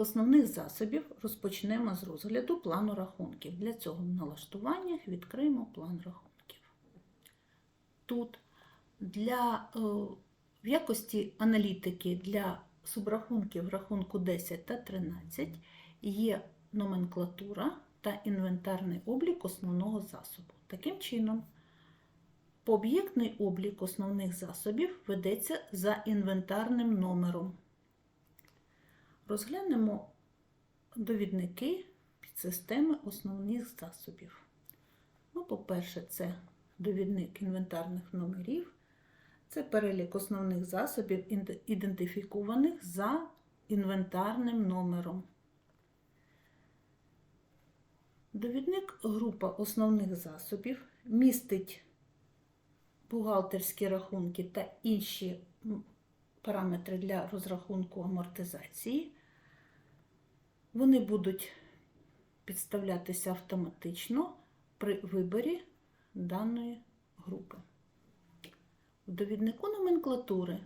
основних засобів розпочнемо з розгляду плану рахунків. Для цього в налаштуваннях відкриємо план рахунків. Тут для, е, в якості аналітики для субрахунків рахунку 10 та 13 є номенклатура та інвентарний облік основного засобу. Таким чином, пооб'єктний облік основних засобів ведеться за інвентарним номером. Розглянемо довідники підсистеми основних засобів. Ну, по-перше, це довідник інвентарних номерів. Це перелік основних засобів, ідентифікованих за інвентарним номером. Довідник група основних засобів містить бухгалтерські рахунки та інші параметри для розрахунку амортизації. Вони будуть підставлятися автоматично при виборі даної групи. В довіднику номенклатури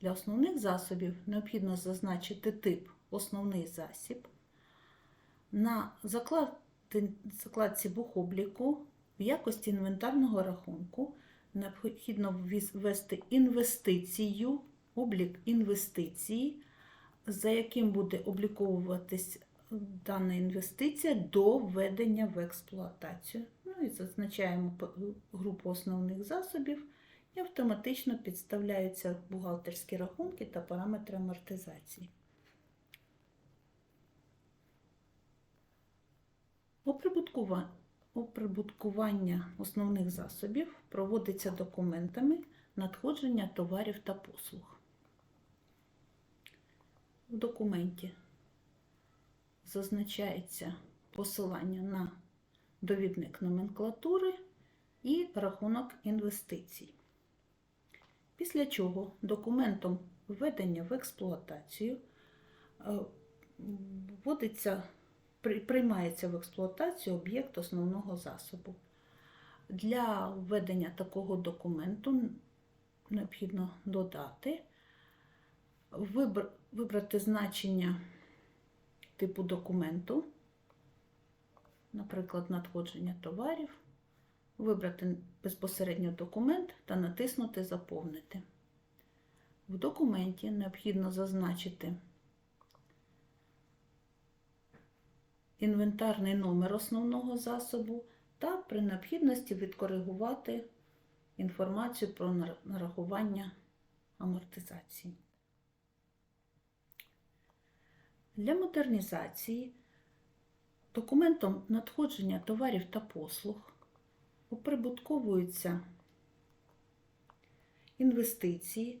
для основних засобів необхідно зазначити тип основний засіб. На закладці бухобліку в якості інвентарного рахунку необхідно ввести інвестицію, облік інвестиції, за яким буде обліковуватись дана інвестиція до введення в експлуатацію. Ну і зазначаємо групу основних засобів і автоматично підставляються бухгалтерські рахунки та параметри амортизації. Оприбуткування основних засобів проводиться документами надходження товарів та послуг. В документі зазначається посилання на довідник номенклатури і рахунок інвестицій. Після чого документом введення в експлуатацію е, вводиться, приймається в експлуатацію об'єкт основного засобу. Для введення такого документу необхідно додати, вибр- вибрати значення типу документу, наприклад, надходження товарів, вибрати безпосередньо документ та натиснути Заповнити. В документі необхідно зазначити інвентарний номер основного засобу та при необхідності відкоригувати інформацію про нарахування амортизації. Для модернізації документом надходження товарів та послуг оприбутковуються інвестиції.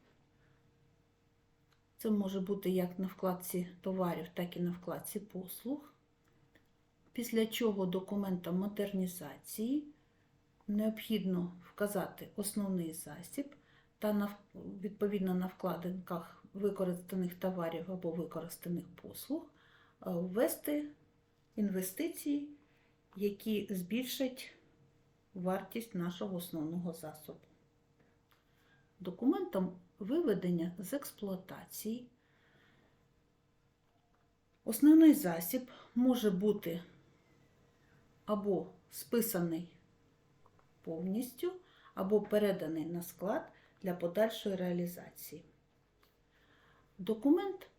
Це може бути як на вкладці товарів, так і на вкладці послуг. Після чого документом модернізації необхідно вказати основний засіб та відповідно на вкладинках використаних товарів або використаних послуг е, ввести інвестиції, які збільшать вартість нашого основного засобу. Документом виведення з експлуатації основний засіб може бути або списаний повністю, або переданий на склад для подальшої реалізації. Документ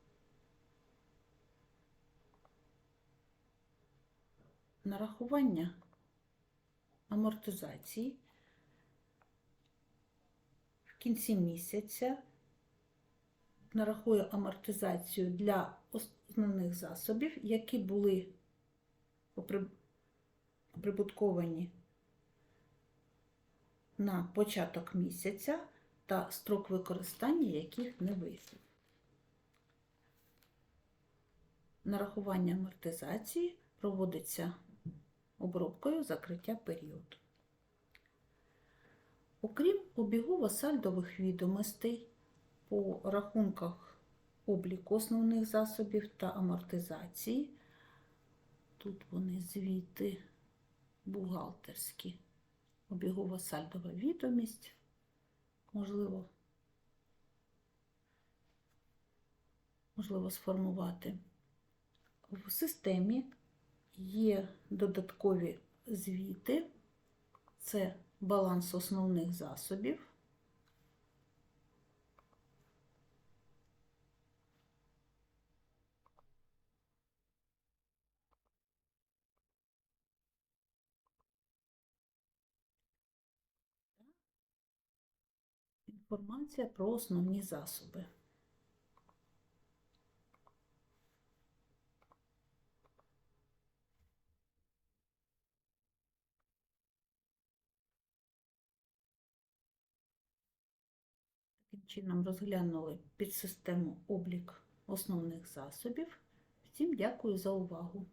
нарахування амортизації в кінці місяця нарахує амортизацію для основних засобів, які були опри- оприбутковані на початок місяця та строк використання яких не вийшов. Нарахування амортизації проводиться обробкою закриття періоду. Окрім обігово-сальдових відомостей по рахунках обліку основних засобів та амортизації, тут вони звіти бухгалтерські, обігова-сальдова відомість, можливо, можливо сформувати. В системі є додаткові звіти, це баланс основних засобів. Інформація про основні засоби. Таким чином розглянули підсистему облік основних засобів. Всім дякую за увагу.